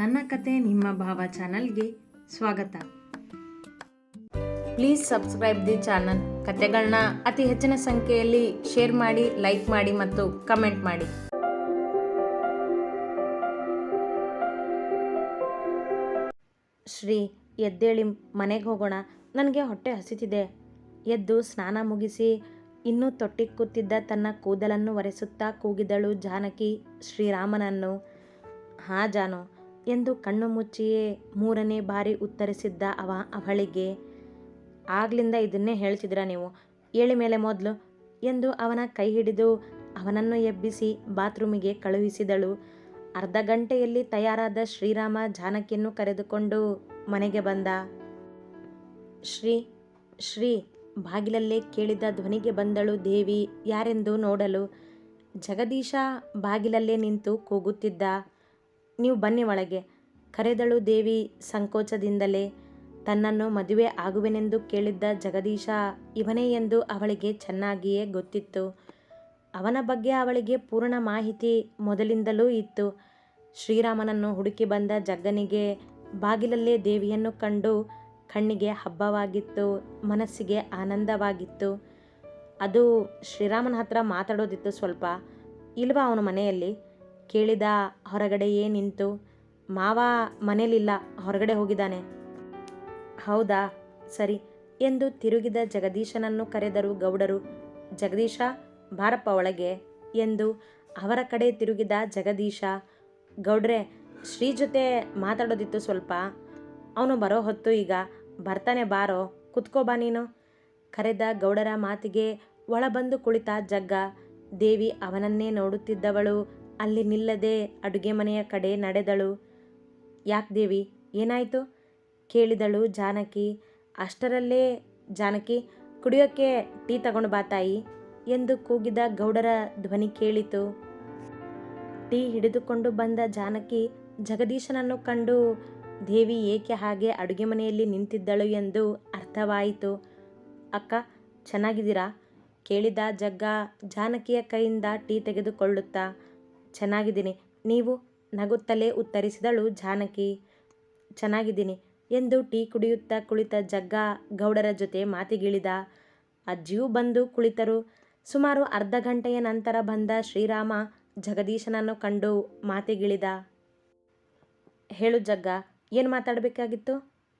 ನನ್ನ ಕತೆ ನಿಮ್ಮ ಭಾವ ಚಾನಲ್ಗೆ ಸ್ವಾಗತ. Please subscribe the channel. ಕತೆಗಳನ್ನ ಅತಿ ಹೆಚ್ಚಿನ ಸಂಖ್ಯೆಯಲ್ಲಿ ಶೇರ್ ಮಾಡಿ, ಲೈಕ್ ಮಾಡಿ ಮತ್ತು ಕಮೆಂಟ್ ಮಾಡಿ. ಶ್ರೀ, ಎದ್ದೇಳಿ ಮನೆಗೆ ಹೋಗೋಣ. ನನಗೆ ಹೊಟ್ಟೆ ಹಸಿತಿದೆ. ಎದ್ದು ಸ್ನಾನ ಮುಗಿಸಿ, ಇನ್ನೂ ತೊಟ್ಟಿಗೆ ಕೂತಿದ್ದ ತನ್ನ ಕೂದಲನ್ನು ಒರೆಸುತ್ತಾ ಕೂಗಿದಳು ಜಾನಕಿ ಶ್ರೀರಾಮನನ್ನು. ಹಾ, ಜಾನು ಎಂದು ಕಣ್ಣು ಮುಚ್ಚಿಯೇ ಮೂರನೇ ಬಾರಿ ಉತ್ತರಿಸಿದ್ದ ಅವ ಅವಳಿಗೆ, ಆಗ್ಲಿಂದ ಇದನ್ನೇ ಹೇಳ್ತಿದ್ರ ನೀವು? ಏಳಿ ಮೇಲೆ ಮೊದಲು ಎಂದು ಅವನ ಕೈ ಹಿಡಿದು ಅವನನ್ನು ಎಬ್ಬಿಸಿ ಬಾತ್ರೂಮಿಗೆ ಕಳುಹಿಸಿದಳು. ಅರ್ಧ ಗಂಟೆಯಲ್ಲಿ ತಯಾರಾದ ಶ್ರೀರಾಮ ಜಾನಕಿಯನ್ನು ಕರೆದುಕೊಂಡು ಮನೆಗೆ ಬಂದ. ಶ್ರೀ ಶ್ರೀ, ಬಾಗಿಲಲ್ಲೇ ಕೇಳಿದ ಧ್ವನಿಗೆ ಬಂದಳು ದೇವಿ ಯಾರೆಂದು ನೋಡಲು. ಜಗದೀಶ ಬಾಗಿಲಲ್ಲೇ ನಿಂತು ಕೂಗುತ್ತಿದ್ದ. ನೀವು ಬನ್ನಿ ಒಳಗೆ. ಕರೆದಳು ದೇವಿ ಸಂಕೋಚದಿಂದಲೇ, ತನ್ನನ್ನು ಮದುವೆ ಆಗುವೆನೆಂದು ಕೇಳಿದ್ದ ಜಗದೀಶ ಇವನೇ ಎಂದು ಅವಳಿಗೆ ಚೆನ್ನಾಗಿಯೇ ಗೊತ್ತಿತ್ತು. ಅವನ ಬಗ್ಗೆ ಅವಳಿಗೆ ಪೂರ್ಣ ಮಾಹಿತಿ ಮೊದಲಿಂದಲೂ ಇತ್ತು. ಶ್ರೀರಾಮನನ್ನು ಹುಡುಕಿ ಬಂದ ಜಗ್ಗನಿಗೆ ಬಾಗಿಲಲ್ಲೇ ದೇವಿಯನ್ನು ಕಂಡು ಕಣ್ಣಿಗೆ ಹಬ್ಬವಾಗಿತ್ತು, ಮನಸ್ಸಿಗೆ ಆನಂದವಾಗಿತ್ತು. ಅದು ಶ್ರೀರಾಮನ ಹತ್ರ ಮಾತಾಡೋದಿತ್ತು ಸ್ವಲ್ಪ. ಇಲ್ವಾ ಅವನ ಮನೆಯಲ್ಲಿ? ಕೇಳಿದ ಹೊರಗಡೆಯೇ ನಿಂತು ಮಾವ ಮನೇಲಿಲ್ಲ, ಹೊರಗಡೆ ಹೋಗಿದ್ದಾನೆ. ಹೌದಾ? ಸರಿ. ಎಂದು ತಿರುಗಿದ ಜಗದೀಶನನ್ನು ಕರೆದರು ಗೌಡರು. ಜಗದೀಶ, ಬಾರಪ್ಪ ಒಳಗೆ ಎಂದು ಅವರ ಕಡೆ ತಿರುಗಿದ ಜಗದೀಶ. ಗೌಡ್ರೆ, ಶ್ರೀ ಜೊತೆ ಮಾತಾಡೋದಿತ್ತು ಸ್ವಲ್ಪ. ಅವನು ಬರೋ ಹೊತ್ತು ಈಗ. ಬರ್ತಾನೆ ಬಾರೋ. ಕುತ್ಕೋ ಬಾ ನೀನು. ಕರೆದ ಗೌಡರ ಮಾತಿಗೆ ಒಳಬಂದು ಕುಳಿತ ಜಗ್ಗ. ದೇವಿ ಅವನನ್ನೇ ನೋಡುತ್ತಿದ್ದವಳು ಅಲ್ಲಿ ನಿಲ್ಲದೆ ಅಡುಗೆ ಮನೆಯ ಕಡೆ ನಡೆದಳು. ಯಾಕೆ ದೇವಿ, ಏನಾಯಿತು? ಕೇಳಿದಳು ಜಾನಕಿ. ಅಷ್ಟರಲ್ಲೇ ಜಾನಕಿ ಕುಡಿಯೋಕ್ಕೆ ಟೀ ತಗೊಂಡು ಬಾ ತಾಯಿ ಎಂದು ಕೂಗಿದ ಗೌಡರ ಧ್ವನಿ ಕೇಳಿತು. ಟೀ ಹಿಡಿದುಕೊಂಡು ಬಂದ ಜಾನಕಿ ಜಗದೀಶನನ್ನು ಕಂಡು ದೇವಿ ಏಕೆ ಹಾಗೆ ಅಡುಗೆ ಮನೆಯಲ್ಲಿ ನಿಂತಿದ್ದಳು ಎಂದು ಅರ್ಥವಾಯಿತು. ಅಕ್ಕ, ಚೆನ್ನಾಗಿದ್ದೀರಾ? ಕೇಳಿದ ಜಗ್ಗ ಜಾನಕಿಯ ಕೈಯಿಂದ ಟೀ ತೆಗೆದುಕೊಳ್ಳುತ್ತಾ ಚೆನ್ನಾಗಿದ್ದೀನಿ. ನೀವು ನಗುತ್ತಲೇ ಉತ್ತರಿಸಿದಳು ಜಾನಕಿ. ಚೆನ್ನಾಗಿದ್ದೀನಿ ಎಂದು ಟೀ ಕುಡಿಯುತ್ತಾ ಕುಳಿತ ಜಗ್ಗ ಗೌಡರ ಜೊತೆ ಮಾತಿಗಿಳಿದ. ಅಜ್ಜಿಯೂ ಬಂದು ಕುಳಿತರು. ಸುಮಾರು ಅರ್ಧ ಗಂಟೆಯ ನಂತರ ಬಂದ ಶ್ರೀರಾಮ ಜಗದೀಶನನ್ನು ಕಂಡು ಮಾತಿಗಿಳಿದ. ಹೇಳು ಜಗ್ಗ, ಏನು ಮಾತಾಡಬೇಕಾಗಿತ್ತು?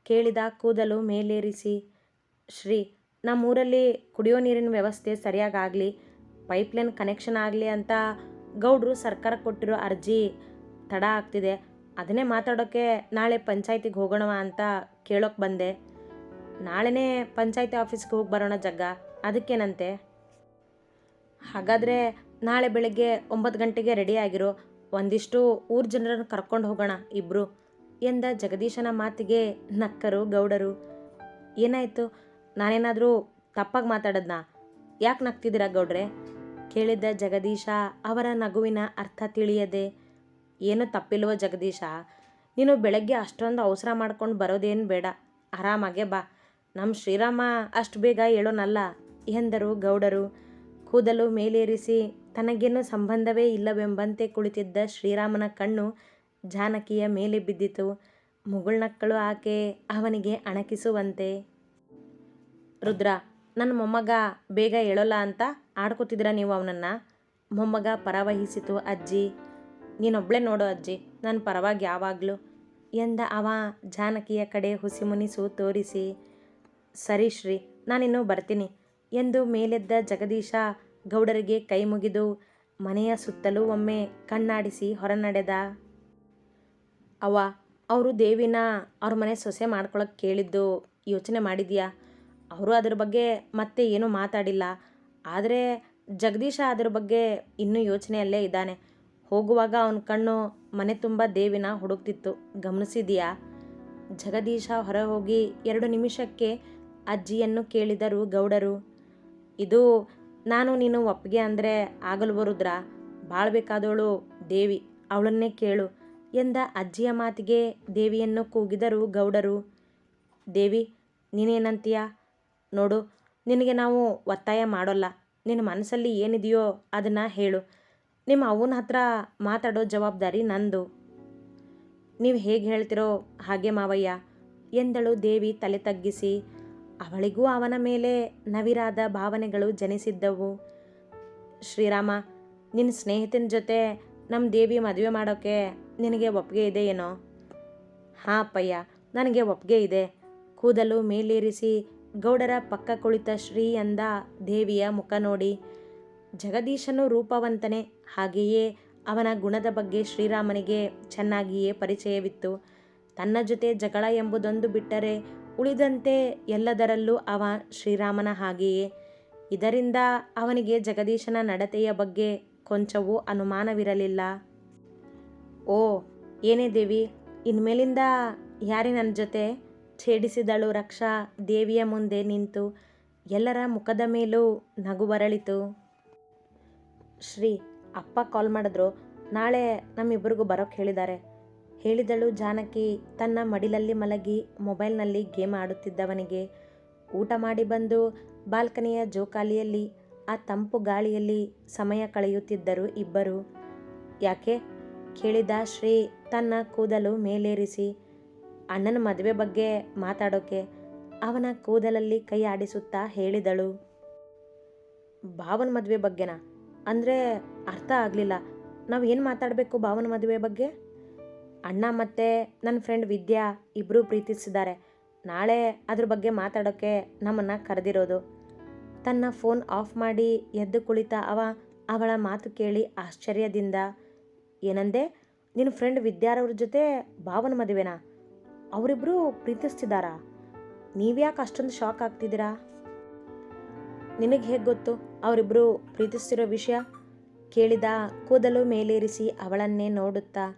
ಕೇಳಿದ ಕೂದಲು ಮೇಲೇರಿಸಿ. ಶ್ರೀ, ನಮ್ಮೂರಲ್ಲಿ ಕುಡಿಯೋ ನೀರಿನ ವ್ಯವಸ್ಥೆ ಸರಿಯಾಗಾಗಲಿ, ಪೈಪ್ಲೈನ್ ಕನೆಕ್ಷನ್ ಆಗಲಿ ಅಂತ ಗೌಡ್ರು ಸರ್ಕಾರ ಕೊಟ್ಟಿರೋ ಅರ್ಜಿ ತಡ ಆಗ್ತಿದೆ. ಅದನ್ನೇ ಮಾತಾಡೋಕ್ಕೆ ನಾಳೆ ಪಂಚಾಯತಿಗೆ ಹೋಗೋಣವ ಅಂತ ಕೇಳೋಕೆ ಬಂದೆ. ನಾಳೆನೇ ಪಂಚಾಯತಿ ಆಫೀಸ್ಗೆ ಹೋಗಿ ಬರೋಣ ಜಗ್ಗ. ಅದಕ್ಕೇನಂತೆ? ಹಾಗಾದರೆ ನಾಳೆ ಬೆಳಗ್ಗೆ ಒಂಬತ್ತು ಗಂಟೆಗೆ ರೆಡಿ ಆಗಿರೋ ಒಂದಿಷ್ಟು ಊರ ಜನರನ್ನು ಕರ್ಕೊಂಡು ಹೋಗೋಣ ಇಬ್ಬರು ಎಂದ ಜಗದೀಶನ ಮಾತಿಗೆ ನಕ್ಕರು ಗೌಡರು. ಏನಾಯಿತು? ನಾನೇನಾದರೂ ತಪ್ಪಾಗಿ ಮಾತಾಡದ್ನಾ? ಯಾಕೆ ನಗ್ತಿದ್ದೀರಾ ಗೌಡ್ರೆ? ಕೇಳಿದ್ದ ಜಗದೀಶ, ಅವರ ನಗುವಿನ ಅರ್ಥ ತಿಳಿಯದೆ, ಏನು ತಪ್ಪಿಲ್ವೋ ಜಗದೀಶ, ನೀನು ಬೆಳಗ್ಗೆ ಅಷ್ಟೊಂದು ಅವಸರ ಮಾಡ್ಕೊಂಡು ಬರೋದೇನು ಬೇಡ, ಆರಾಮಾಗೆ ಬಾ ನಮ್ಮ ಶ್ರೀರಾಮ ಅಷ್ಟು ಬೇಗ ಹೇಳೋನಲ್ಲ, ಎಂದರು ಗೌಡರು. ಕೂದಲು ಮೇಲೇರಿಸಿ, ತನಗೇನು ಸಂಬಂಧವೇ ಇಲ್ಲವೆಂಬಂತೆ ಕುಳಿತಿದ್ದ ಶ್ರೀರಾಮನ ಕಣ್ಣು ಜಾನಕಿಯ ಮೇಲೆ ಬಿದ್ದಿತು. ಮುಗುಳ್ನಕ್ಕಳು ಆಕೆ ಅವನಿಗೆ ಅಣಕಿಸುವಂತೆ, ರುದ್ರ ನನ್ನ ಮೊಮ್ಮಗ ಬೇಗ ಹೇಳೋಲ್ಲ ಅಂತ ಆಡ್ಕೋತಿದ್ರ ನೀವು ಅವನನ್ನು? ಮೊಮ್ಮಗ ಪರವಹಿಸಿತು, ಅಜ್ಜಿ. ನೀನೊಬ್ಳೆ ನೋಡು ಅಜ್ಜಿ ನನ್ನ ಪರವಾಗಿ ಯಾವಾಗಲೂ. ಎಂದ ಅವ ಜಾನಕಿಯ ಕಡೆ ಹುಸಿಮುನಿಸು ತೋರಿಸಿ, ಸರಿ ಶ್ರೀ, ನಾನಿನ್ನೂ ಬರ್ತೀನಿ ಎಂದು ಮೇಲೆದ್ದ ಜಗದೀಶ ಗೌಡರಿಗೆ ಕೈ ಮುಗಿದು ಮನೆಯ ಸುತ್ತಲೂ ಒಮ್ಮೆ ಕಣ್ಣಾಡಿಸಿ ಹೊರನಡೆದ. ಅವ ಅವರು ದೇವಿನ ಅವ್ರ ಮನೆ ಸೊಸೆ ಮಾಡ್ಕೊಳಕ್ಕೆ ಕೇಳಿದ್ದು ಯೋಚನೆ ಮಾಡಿದ್ಯಾ? ಅವರು ಅದ್ರ ಬಗ್ಗೆ ಮತ್ತೆ ಏನೂ ಮಾತಾಡಿಲ್ಲ. ಆದರೆ ಜಗದೀಶ ಅದ್ರ ಬಗ್ಗೆ ಇನ್ನೂ ಯೋಚನೆಯಲ್ಲೇ ಇದ್ದಾನೆ. ಹೋಗುವಾಗ ಅವನ ಕಣ್ಣು ಮನೆ ತುಂಬ ದೇವಿನ ಹುಡುಕ್ತಿತ್ತು. ಗಮನಿಸಿದೀಯಾ? ಜಗದೀಶ ಹೊರ ಹೋಗಿ ಎರಡು ನಿಮಿಷಕ್ಕೆ ಅಜ್ಜಿಯನ್ನು ಕೇಳಿದರು ಗೌಡರು. ಇದು ನಾನು ನೀನು ಒಪ್ಪಿಗೆ ಅಂದರೆ ಆಗಲು ಬರುದ್ರ? ಬಾಳ್ಬೇಕಾದವಳು ದೇವಿ, ಅವಳನ್ನೇ ಕೇಳು ಎಂದ ಅಜ್ಜಿಯ ಮಾತಿಗೆ ದೇವಿಯನ್ನು ಕೂಗಿದರು ಗೌಡರು. ದೇವಿ, ನೀನೇನಂತೀಯ? ನೋಡು ನಿನಗೆ ನಾವು ಒತ್ತಾಯ ಮಾಡೋಲ್ಲ. ನಿನ್ನ ಮನಸ್ಸಲ್ಲಿ ಏನಿದೆಯೋ ಅದನ್ನು ಹೇಳು. ನಿಮ್ಮ ಅವನ ಹತ್ರ ಮಾತಾಡೋ ಜವಾಬ್ದಾರಿ ನಂದು. ನೀವು ಹೇಗೆ ಹೇಳ್ತಿರೋ ಹಾಗೆ ಮಾವಯ್ಯ. ಎಂದಳು ದೇವಿ ತಲೆ ತಗ್ಗಿಸಿ. ಅವಳಿಗೂ ಅವನ ಮೇಲೆ ನವಿರಾದ ಭಾವನೆಗಳು ಜನಿಸಿದ್ದವು. ಶ್ರೀರಾಮ ನಿನ್ನ ಸ್ನೇಹಿತನ ಜೊತೆ ನಮ್ಮ ದೇವಿ ಮದುವೆ ಮಾಡೋಕ್ಕೆ ನಿನಗೆ ಒಪ್ಪಿಗೆ ಇದೆ ಏನೋ? ಹಾಂ ಅಪ್ಪಯ್ಯ, ನನಗೆ ಒಪ್ಪಿಗೆ ಇದೆ. ಕೂದಲು ಮೇಲೇರಿಸಿ ಗೌಡರ ಪಕ್ಕ ಕುಳಿತ ಶ್ರೀ ಅಂದ ದೇವಿಯ ಮುಖ ನೋಡಿ, ಜಗದೀಶನು ರೂಪವಂತನೇ, ಹಾಗೆಯೇ ಅವನ ಗುಣದ ಬಗ್ಗೆ ಶ್ರೀರಾಮನಿಗೆ ಚೆನ್ನಾಗಿಯೇ ಪರಿಚಯವಿತ್ತು. ತನ್ನ ಜೊತೆ ಜಗಳ ಎಂಬುದೊಂದು ಬಿಟ್ಟರೆ ಉಳಿದಂತೆ ಎಲ್ಲದರಲ್ಲೂ ಅವ ಶ್ರೀರಾಮನ ಹಾಗೆಯೇ. ಇದರಿಂದ ಅವನಿಗೆ ಜಗದೀಶನ ನಡತೆಯ ಬಗ್ಗೆ ಕೊಂಚವೂ ಅನುಮಾನವಿರಲಿಲ್ಲ. ಓ, ಏನೇ ದೇವಿ, ಇನ್ಮೇಲಿಂದ ಯಾರೇ ನನ್ನ ಜೊತೆ? ಛೇಡಿಸಿದಳು ರಕ್ಷಾ, ದೇವಿಯ ಮುಂದೆ ನಿಂತು ಎಲ್ಲರ ಮುಖದ ಮೇಲೂ ನಗು ಬರಳಿತು. ಶ್ರೀ ಅಪ್ಪ ಕಾಲ್ ಮಾಡಿದ್ರು, ನಾಳೆ ನಮ್ಮಿಬ್ಬರಿಗೂ ಬರೋಕ್ಕೆ ಹೇಳಿದ್ದಾರೆ. ಹೇಳಿದಳು ಜಾನಕಿ, ತನ್ನ ಮಡಿಲಲ್ಲಿ ಮಲಗಿ ಮೊಬೈಲ್ನಲ್ಲಿ ಗೇಮ್ ಆಡುತ್ತಿದ್ದವನಿಗೆ. ಊಟ ಮಾಡಿ ಬಂದು ಬಾಲ್ಕನಿಯ ಜೋಕಾಲಿಯಲ್ಲಿ, ಆ ತಂಪು ಗಾಳಿಯಲ್ಲಿ ಸಮಯ ಕಳೆಯುತ್ತಿದ್ದರು ಇಬ್ಬರು. ಯಾಕೆ? ಕೇಳಿದ ಶ್ರೀ ತನ್ನ ಕೂದಲು ಮೇಲೇರಿಸಿ ಅಣ್ಣನ ಮದುವೆ ಬಗ್ಗೆ ಮಾತಾಡೋಕೆ ಅವನ ಕೂದಲಲ್ಲಿ ಕೈ ಆಡಿಸುತ್ತಾ ಹೇಳಿದಳು. ಭಾವನ ಮದುವೆ ಬಗ್ಗೆನಾ? ಅಂದರೆ ಅರ್ಥ ಆಗಲಿಲ್ಲ. ನಾವು ಏನು ಮಾತಾಡಬೇಕು ಭಾವನ ಮದುವೆ ಬಗ್ಗೆ? ಅಣ್ಣ ಮತ್ತು ನನ್ನ ಫ್ರೆಂಡ್ ವಿದ್ಯಾ ಇಬ್ಬರೂ ಪ್ರೀತಿಸಿದ್ದಾರೆ. ನಾಳೆ ಅದ್ರ ಬಗ್ಗೆ ಮಾತಾಡೋಕ್ಕೆ ನಮ್ಮನ್ನು ಕರೆದಿರೋದು. ತನ್ನ ಫೋನ್ ಆಫ್ ಮಾಡಿ ಎದ್ದು ಕುಳಿತ ಅವ ಅವಳ ಮಾತು ಕೇಳಿ ಆಶ್ಚರ್ಯದಿಂದ, ಏನಂದೆ? ನಿನ್ನ ಫ್ರೆಂಡ್ ವಿದ್ಯಾರವ್ರ ಜೊತೆ ಭಾವನ ಮದುವೆನಾ? ಅವರಿಬ್ಬರು ಪ್ರೀತಿಸ್ತಿದ್ದಾರಾ? ನೀವ್ಯಾಕೆ ಅಷ್ಟೊಂದು ಶಾಕ್ ಆಗ್ತಿದ್ದೀರಾ? ನಿನಗೆ ಹೇಗೆ ಗೊತ್ತು? ಅವರಿಬ್ಬರು ಪ್ರೀತಿಸ್ತಿರೋ ವಿಷಯ? ಕೇಳಿದ ಕೂದಲು ಮೇಲೇರಿಸಿ ಅವಳನ್ನೇ ನೋಡುತ್ತಾ,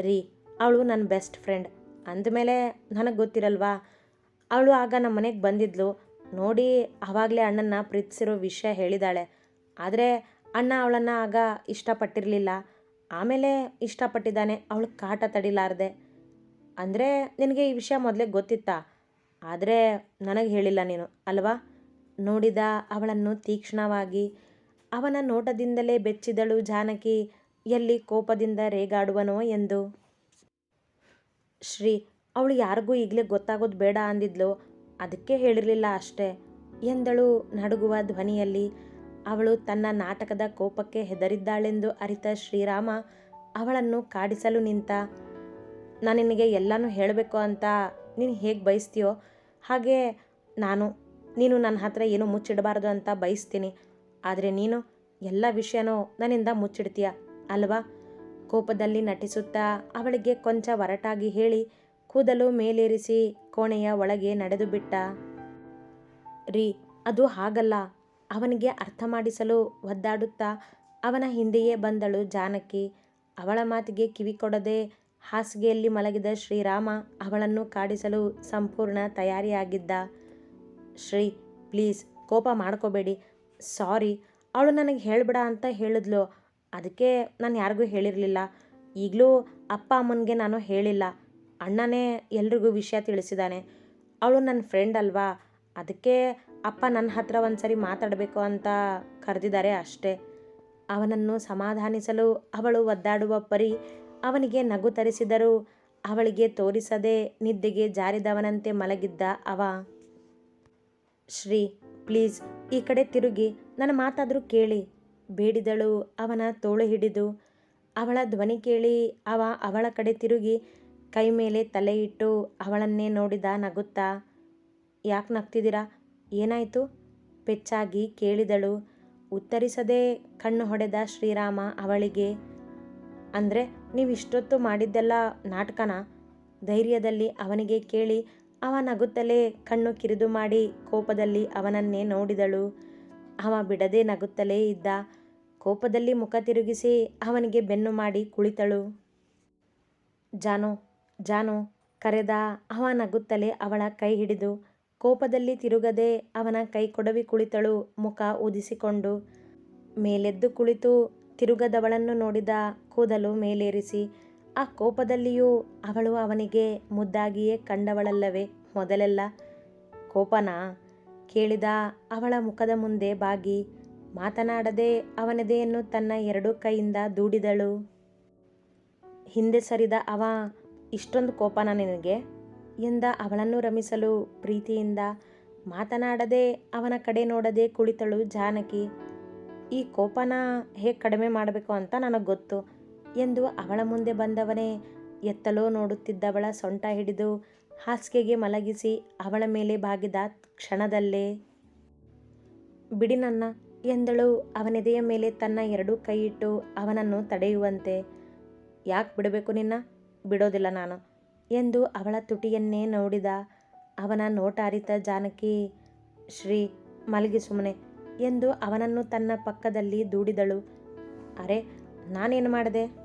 ರೀ, ಅವಳು ನನ್ನ ಬೆಸ್ಟ್ ಫ್ರೆಂಡ್ ಅಂದಮೇಲೆ ನನಗೆ ಗೊತ್ತಿರಲ್ವಾ? ಅವಳು ಆಗ ನಮ್ಮ ಮನೆಗೆ ಬಂದಿದ್ಲು. ನೋಡಿ ಆವಾಗಲೇ ಅಣ್ಣನ ಪ್ರೀತಿಸಿರೋ ವಿಷಯ ಹೇಳಿದಾಳೆ. ಆದರೆ ಅಣ್ಣ ಅವಳನ್ನು ಆಗ ಇಷ್ಟಪಟ್ಟಿರಲಿಲ್ಲ. ಆಮೇಲೆ ಇಷ್ಟಪಟ್ಟಿದ್ದಾನೆ. ಅವಳು ಕಾಟ ತಡಿಲಾರ್ದೆ. ಅಂದರೆ ನಿನಗೆ ಈ ವಿಷಯ ಮೊದಲೇ ಗೊತ್ತಿತ್ತಾ? ಆದರೆ ನನಗೆ ಹೇಳಿಲ್ಲ ನೀನು, ಅಲ್ವಾ? ನೋಡಿದ ಅವಳನ್ನು ತೀಕ್ಷ್ಣವಾಗಿ, ಅವನ ನೋಟದಿಂದಲೇ ಬೆಚ್ಚಿದಳು ಜಾನಕಿ, ಎಲ್ಲಿ ಕೋಪದಿಂದ ರೇಗಾಡುವನೋ ಎಂದು. ಶ್ರೀ, ಅವಳು ಯಾರಿಗೂ ಈಗಲೇ ಗೊತ್ತಾಗೋದು ಬೇಡ ಅಂದಿದ್ಲು, ಅದಕ್ಕೆ ಹೇಳಿರಲಿಲ್ಲ ಅಷ್ಟೇ, ಎಂದಳು ನಡುಗುವ ಧ್ವನಿಯಲ್ಲಿ. ಅವಳು ತನ್ನ ನಾಟಕದ ಕೋಪಕ್ಕೆ ಹೆದರಿದ್ದಾಳೆಂದು ಅರಿತ ಶ್ರೀರಾಮ ಅವಳನ್ನು ಕಾಡಿಸಲು ನಿಂತ ನಾನು ನಿನಗೆ ಎಲ್ಲನೂ ಹೇಳಬೇಕು ಅಂತ ನೀನು ಹೇಗೆ ಬಯಸ್ತೀಯೋ ಹಾಗೆ ನಾನು, ನೀನು ನನ್ನ ಹತ್ರ ಏನೂ ಮುಚ್ಚಿಡಬಾರ್ದು ಅಂತ ಬಯಸ್ತೀನಿ. ಆದರೆ ನೀನು ಎಲ್ಲ ವಿಷಯನೂ ನನ್ನಿಂದ ಮುಚ್ಚಿಡ್ತೀಯ, ಅಲ್ವಾ? ಕೋಪದಲ್ಲಿ ನಟಿಸುತ್ತಾ ಅವಳಿಗೆ ಕೊಂಚ ಒರಟಾಗಿ ಹೇಳಿ ಕೂದಲು ಮೇಲೇರಿಸಿ ಕೋಣೆಯ ಒಳಗೆ ನಡೆದು ಬಿಟ್ಟ. ರೀ, ಅದು ಹಾಗಲ್ಲ. ಅವನಿಗೆ ಅರ್ಥ ಮಾಡಿಸಲು ಒದ್ದಾಡುತ್ತಾ ಅವನ ಹಿಂದೆಯೇ ಬಂದಳು ಜಾನಕಿ. ಅವಳ ಮಾತಿಗೆ ಕಿವಿ ಕೊಡದೆ ಹಾಸಿಗೆಯಲ್ಲಿ ಮಲಗಿದ ಶ್ರೀರಾಮ ಅವಳನ್ನು ಕಾಡಿಸಲು ಸಂಪೂರ್ಣ ತಯಾರಿಯಾಗಿದ್ದ. ಶ್ರೀ, ಪ್ಲೀಸ್ ಕೋಪ ಮಾಡ್ಕೋಬೇಡಿ. ಸಾರಿ, ಅವಳು ನನಗೆ ಹೇಳ್ಬೇಡ ಅಂತ ಹೇಳಿದ್ಲು. ಅದಕ್ಕೆ ನಾನು ಯಾರಿಗೂ ಹೇಳಿರಲಿಲ್ಲ. ಈಗಲೂ ಅಪ್ಪ ಅಮ್ಮನಿಗೆ ನಾನು ಹೇಳಿಲ್ಲ. ಅಣ್ಣನೇ ಎಲ್ರಿಗೂ ವಿಷಯ ತಿಳಿಸಿದ್ದಾನೆ. ಅವಳು ನನ್ನ ಫ್ರೆಂಡ್ ಅಲ್ವಾ? ಅದಕ್ಕೆ ಅಪ್ಪ ನನ್ನ ಹತ್ರ ಒಂದು ಸರಿ ಮಾತಾಡಬೇಕು ಅಂತ ಕರೆದಿದ್ದಾರೆ ಅಷ್ಟೇ. ಅವನನ್ನು ಸಮಾಧಾನಿಸಲು ಅವಳು ಒದ್ದಾಡುವ ಪರಿ ಅವನಿಗೆ ನಗು ತರಿಸಿದರು. ಅವಳಿಗೆ ತೋರಿಸದೆ ನಿದ್ದೆಗೆ ಜಾರಿದವನಂತೆ ಮಲಗಿದ್ದ ಅವ. ಶ್ರೀ, ಪ್ಲೀಸ್, ಈ ಕಡೆ ತಿರುಗಿ, ನನ್ನ ಮಾತಾದರೂ ಕೇಳಿ, ಬೇಡಿದಳು ಅವನ ತೋಳು ಹಿಡಿದು. ಅವಳ ಧ್ವನಿ ಕೇಳಿ ಅವ ಅವಳ ಕಡೆ ತಿರುಗಿ, ಕೈ ಮೇಲೆ ತಲೆ ಇಟ್ಟು ಅವಳನ್ನೇ ನೋಡಿದ ನಗುತ್ತಾ, ಯಾಕೆ ನಗ್ತಿದ್ದೀರಾ, ಏನಾಯಿತು? ಪೆಚ್ಚಾಗಿ ಕೇಳಿದಳು. ಉತ್ತರಿಸದೆ ಕಣ್ಣು ಹೊಡೆದ ಶ್ರೀರಾಮ ಅವಳಿಗೆ ಅಂದರೆ ನೀವು ಇಷ್ಟೊತ್ತು ಮಾಡಿದ್ದೆಲ್ಲ ನಾಟಕನ ಧೈರ್ಯದಲ್ಲಿ ಅವನಿಗೆ ಕೇಳಿ ಅವ ನಗುತ್ತಲೇ ಕಣ್ಣು ಕಿರಿದು ಮಾಡಿ ಕೋಪದಲ್ಲಿ ಅವನನ್ನೇ ನೋಡಿದಳು. ಅವ ಬಿಡದೆ ನಗುತ್ತಲೇ ಇದ್ದ ಕೋಪದಲ್ಲಿ ಮುಖ ತಿರುಗಿಸಿ ಅವನಿಗೆ ಬೆನ್ನು ಮಾಡಿ ಕುಳಿತಳು. ಜಾನು ಜಾನು, ಕರೆದ ಅವ ನಗುತ್ತಲೇ ಅವಳ ಕೈ ಹಿಡಿದು ಕೋಪದಲ್ಲಿ ತಿರುಗದೆ ಅವನ ಕೈ ಕೊಡವಿ ಕುಳಿತಳು ಮುಖ ಊದಿಸಿಕೊಂಡು. ಮೇಲೆದ್ದು ಕುಳಿತು ತಿರುಗದವಳನ್ನು ನೋಡಿದ ಕೂದಲು ಮೇಲೇರಿಸಿ, ಆ ಕೋಪದಲ್ಲಿಯೂ ಅವಳು ಅವನಿಗೆ ಮುದ್ದಾಗಿಯೇ ಕಂಡವಳಲ್ಲವೇ ಮೊದಲೆಲ್ಲ? ಕೋಪನಾ ಕೇಳಿದ ಅವಳ ಮುಖದ ಮುಂದೆ ಬಾಗಿ, ಮಾತನಾಡದೆ ಅವನದೆಯನ್ನು ತನ್ನ ಎರಡು ಕೈಯಿಂದ ದೂಡಿದಳು. ಹಿಂದೆ ಸರಿದ ಅವ, ಇಷ್ಟೊಂದು ಕೋಪನ ನಿನಗೆ? ಎಂದ ಅವಳನ್ನು ರಮಿಸಲು ಪ್ರೀತಿಯಿಂದ, ಮಾತನಾಡದೆ ಅವನ ಕಡೆ ನೋಡದೆ ಕುಳಿತಳು ಜಾನಕಿ. ಈ ಕೋಪನ ಹೇಗೆ ಕಡಿಮೆ ಮಾಡಬೇಕು ಅಂತ ನನಗೆ ಗೊತ್ತು. ಎಂದು ಅವಳ ಮುಂದೆ ಬಂದವನೇ. ಎತ್ತಲೋ ನೋಡುತ್ತಿದ್ದವಳ ಸೊಂಟ ಹಿಡಿದು ಹಾಸಿಗೆಗೆ ಮಲಗಿಸಿ ಅವಳ ಮೇಲೆ ಬಾಗಿದ ಕ್ಷಣದಲ್ಲೇ. ಬಿಡಿ ನನ್ನ, ಎಂದಳು. ಅವನೆದೆಯ ಮೇಲೆ ತನ್ನ ಎರಡೂ ಕೈ ಇಟ್ಟು ಅವನನ್ನು ತಡೆಯುವಂತೆ. ಯಾಕೆ ಬಿಡಬೇಕು ನಿನ್ನ? ಬಿಡೋದಿಲ್ಲ ನಾನು, ಎಂದು ಅವಳ ತುಟಿಯನ್ನೇ ನೋಡಿದ ಅವನ ನೋಟ ಅರಿತ ಜಾನಕಿ. ಶ್ರೀ, ಮಲಗಿ ಸುಮ್ಮನೆ ಎಂದು ಅವನನ್ನು ತನ್ನ ಪಕ್ಕದಲ್ಲಿ ದೂಡಿದಳು. ಅರೆ, ನಾನೇನು ಮಾಡಿದೆ?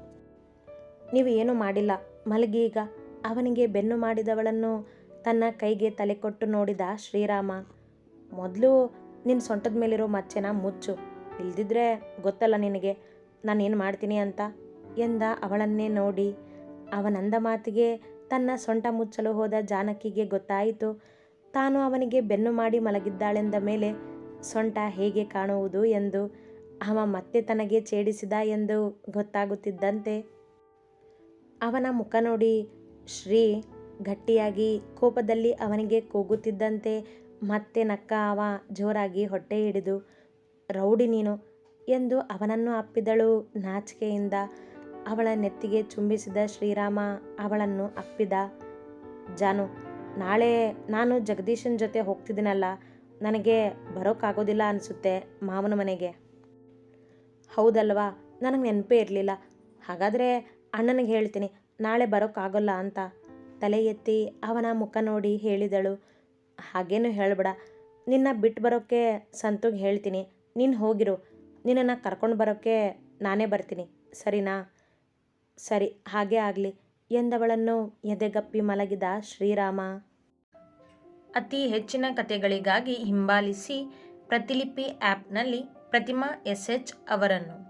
ನೀವು ಏನು ಮಾಡಿಲ್ಲ. ಮಲಗಿ ಈಗ. ಅವನಿಗೆ ಬೆನ್ನು ಮಾಡಿದವಳನ್ನು ತನ್ನ ಕೈಗೆ ತಲೆ ಕೊಟ್ಟು ನೋಡಿದ ಶ್ರೀರಾಮ, ಮೊದಲು ನಿನ್ನ ಸೊಂಟದ ಮೇಲಿರೋ ಮಚ್ಚೆನ ಮುಚ್ಚು. ಇಲ್ದಿದ್ರೆ ಗೊತ್ತಲ್ಲ ನಿನಗೆ. ನಾನೇನು ಮಾಡ್ತೀನಿ ಅಂತ? ಎಂದ ಅವಳನ್ನೇ ನೋಡಿ. ಅವನಂದ ಮಾತಿಗೆ ತನ್ನ ಸೊಂಟ ಮುಚ್ಚಲು ಹೋದ ಜಾನಕಿಗೆ ಗೊತ್ತಾಯಿತು. ತಾನು ಅವನಿಗೆ ಬೆನ್ನು ಮಾಡಿ ಮಲಗಿದ್ದಾಳೆಂದ ಮೇಲೆ ಸೊಂಟ ಹೇಗೆ ಕಾಣುವುದು ಎಂದು ಅವ ಮತ್ತೆ ತನಗೆ ಛೇಡಿಸಿದ ಎಂದು ಗೊತ್ತಾಗುತ್ತಿದ್ದಂತೆ ಅವನ ಮುಖ ನೋಡಿ ಶ್ರೀ ಗಟ್ಟಿಯಾಗಿ ಕೋಪದಲ್ಲಿ ಅವನಿಗೆ ಕೂಗುತ್ತಿದ್ದಂತೆ ಮತ್ತೆ ನಕ್ಕ ಅವ ಜೋರಾಗಿ ಹೊಟ್ಟೆ ಹಿಡಿದು, ರೌಡಿ ನೀನು ಎಂದು ಅವನನ್ನು ಅಪ್ಪಿದಳು ನಾಚಿಕೆಯಿಂದ. ಅವಳ ನೆತ್ತಿಗೆ ಚುಂಬಿಸಿದ ಶ್ರೀರಾಮ ಅವಳನ್ನು ಅಪ್ಪಿದ, ಜಾನು, ನಾಳೆ ನಾನು ಜಗದೀಶನ ಜೊತೆ ಹೋಗ್ತಿದ್ದೀನಲ್ಲ, ನನಗೆ ಬರೋಕ್ಕಾಗೋದಿಲ್ಲ ಅನಿಸುತ್ತೆ ಮಾವನ ಮನೆಗೆ. ಹೌದಲ್ವಾ, ನನಗೆ ನೆನಪೇ ಇರಲಿಲ್ಲ. ಹಾಗಾದರೆ ಅಣ್ಣನಿಗೆ ಹೇಳ್ತೀನಿ, ನಾಳೆ ಬರೋಕ್ಕಾಗಲ್ಲ ಅಂತ. ತಲೆ ಎತ್ತಿ ಅವನ ಮುಖ ನೋಡಿ ಹೇಳಿದಳು. ಹಾಗೇನು ಹೇಳಬೇಡ. ನಿನ್ನ ಬಿಟ್ಟು ಬರೋಕ್ಕೆ ಸಂತುಗೆ ಹೇಳ್ತೀನಿ. ನೀನು ಹೋಗಿರು. ನಿನ್ನನ್ನು ಕರ್ಕೊಂಡು ಬರೋಕ್ಕೆ ನಾನೇ ಬರ್ತೀನಿ. ಸರಿನಾ? ಸರಿ, ಹಾಗೇ ಆಗಲಿ ಎಂದವಳನ್ನು ಎದೆಗಪ್ಪಿ ಮಲಗಿದ ಶ್ರೀರಾಮ. ಅತಿ ಹೆಚ್ಚಿನ ಕಥೆಗಳಿಗಾಗಿ ಹಿಂಬಾಲಿಸಿ ಪ್ರತಿಲಿಪಿ ಆ್ಯಪ್ನಲ್ಲಿ ಪ್ರತಿಮಾ ಎಸ್ ಎಚ್ ಅವರನ್ನು.